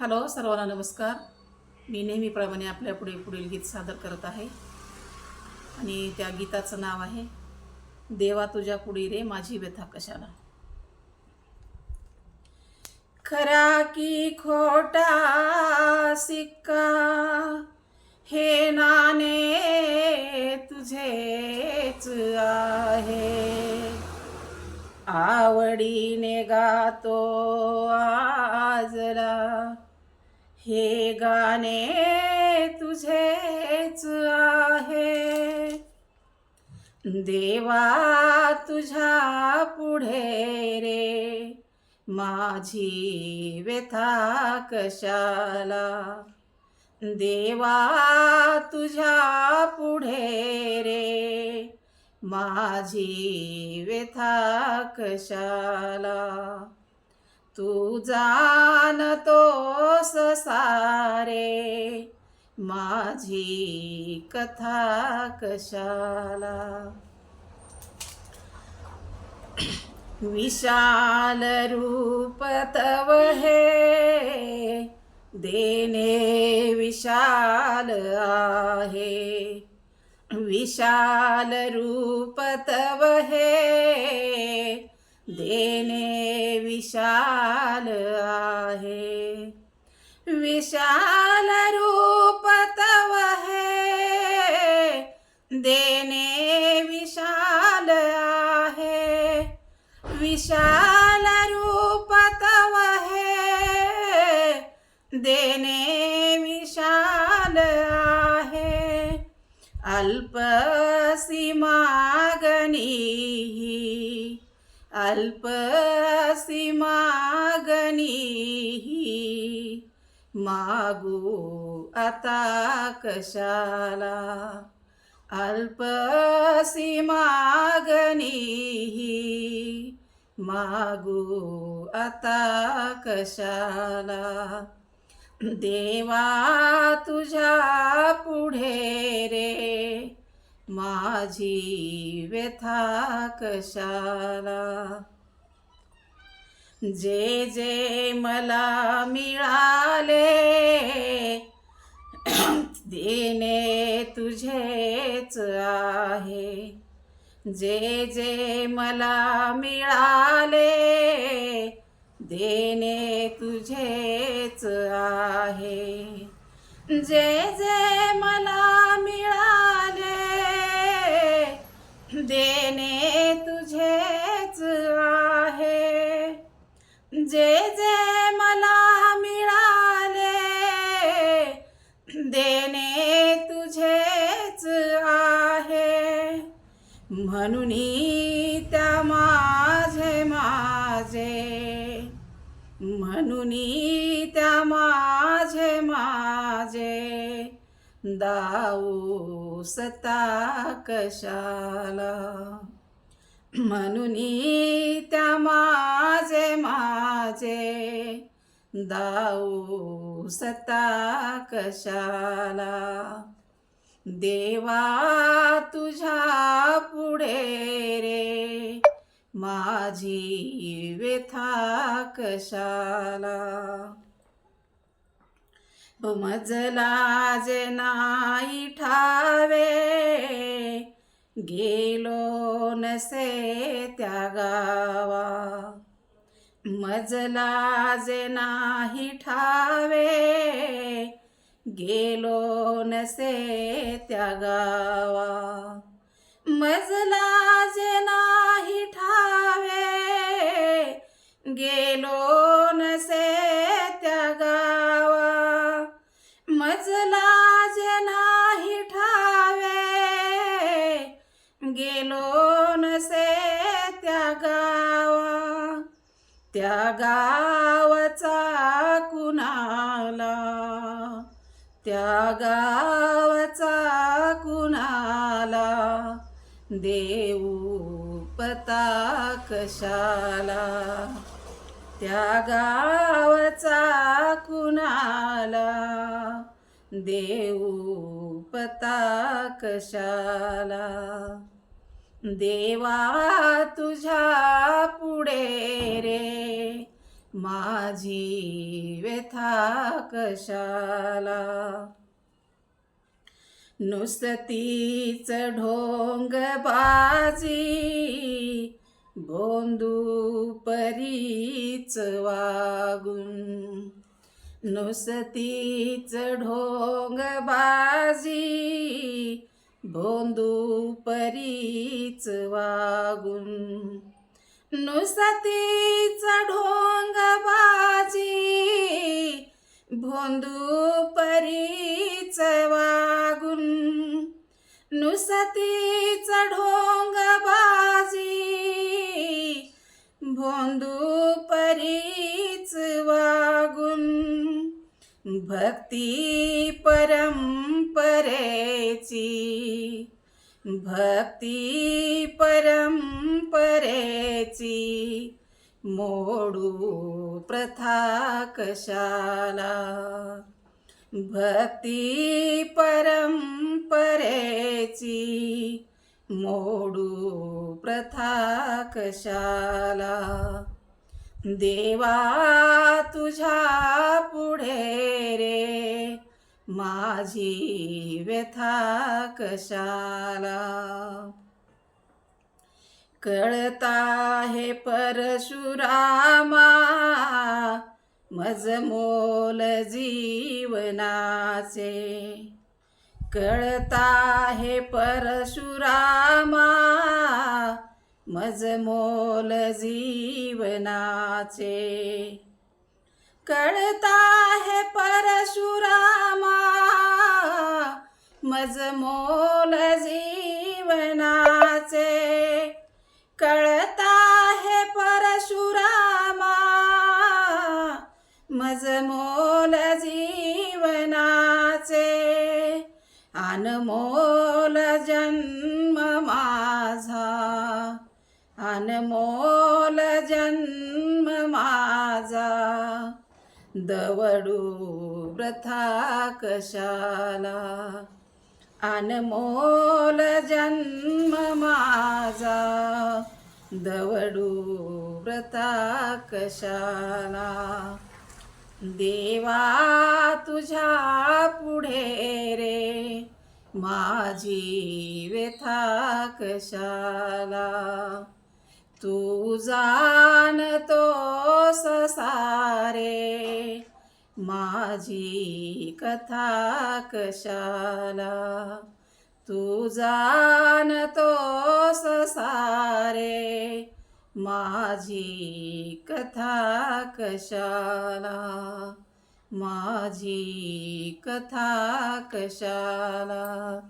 Hello सर्वांना नमस्कार. मी नेहमीप्रमाणे आपल्या पुढे पुढील गीत सादर करत आहे. आणि त्या गीताचं नाव आहे देवा तुझ्या पुढी रे माझी व्यथा कशाला? खरा की खोटा सिक्का हे नाणे तुझेच आहे. आवडीने गातो आजला हे गाणे तुझेच आहे. देवा तुझ्या पुढे रे माझी व्यथा कशाला? देवा तुझ्या पुढे रे माझी व्यथा कशाला? तू जाणतोस सारे. माझी कथा कशाला? विशाल रूप तव हे. देणे विशाल आहे. विशाल रूप तव हे. देणे विशाल आहे. विशाल रूप तव हे. देणे विशाल आहे. विशाल रूप तव हे. देणे विशाल आहे. अल्प सीमागणी अल्पसी मागणी मागू आता कशाला अल्पसी मागणी मागू आता कशाला देवा तुझ्या पुढे रे माझी व्यथा कशाला? जे जे मला मिळाले देणे तुझेच आहे. जे जे मला मिळाले देणे तुझेच आहे. जे जे देणे तुझेच आहे. जे जे मला मिळाले देणे तुझेच आहे. म्हणून दाऊ सता कशाला? म्हणून त्या माझे माझे दाऊ सता कशाला? देवा तुझ्या पुढे रे माझी व्यथा कशाला? मजला जे नाही ठावे गेलो नसे त्या गावा. मजला जे नाही ठावे गेलो नसे त्या गावा. मजला जे नाही ठावे गेलो नसे आज लाज नाही ठावे गेलो नसे त्या गावा. त्या गावचा कुणाला? त्या गावचा कुणाला? देऊ पता कशाला त्या गावचा कुणाला? देऊ पता कशाला देवा तुझ्या पुढे रे माझी व्यथा कशाला? नुसतीच ढोंग बाजी बोंदू परीच वागून नुसतीच ढोंग बाजी भोंदू परीच वागून. नुसतीच ढोंग बाजी भोंदू परीच वागून. नुसतीच ढोंग बाजी भोंदू परीच वा भक्ती परंपरेची भक्ती परंपरेची मोडू प्रथा कशाला? भक्ती परंपरेची मोडू प्रथा कशाला? देवा तुझ्या पुढे रे. माझी व्यथा कशाला? कळता हे परशुरामा मजमोल जीवनाचे. कळता हे परशुरामा मजमोल जीवनाचे. कळता है परशुरामा मजमोल जीवनाचे. कळता है परशुरामा मजमोल जीवनाचे. अनमोल जन्म माझा अनमोल जन्म माझा. दवडू व्रथा कशाला? अनमोल जन्म माझा. दवडू व्रता कशाला? देवा तुझ्या पुढे रे. माझी व्यथा कशाला? तू जाणतोस सारे माझी कथा कशाला? तू जाणतोस सारे माझी कथा कशाला? माझी कथा कशाला?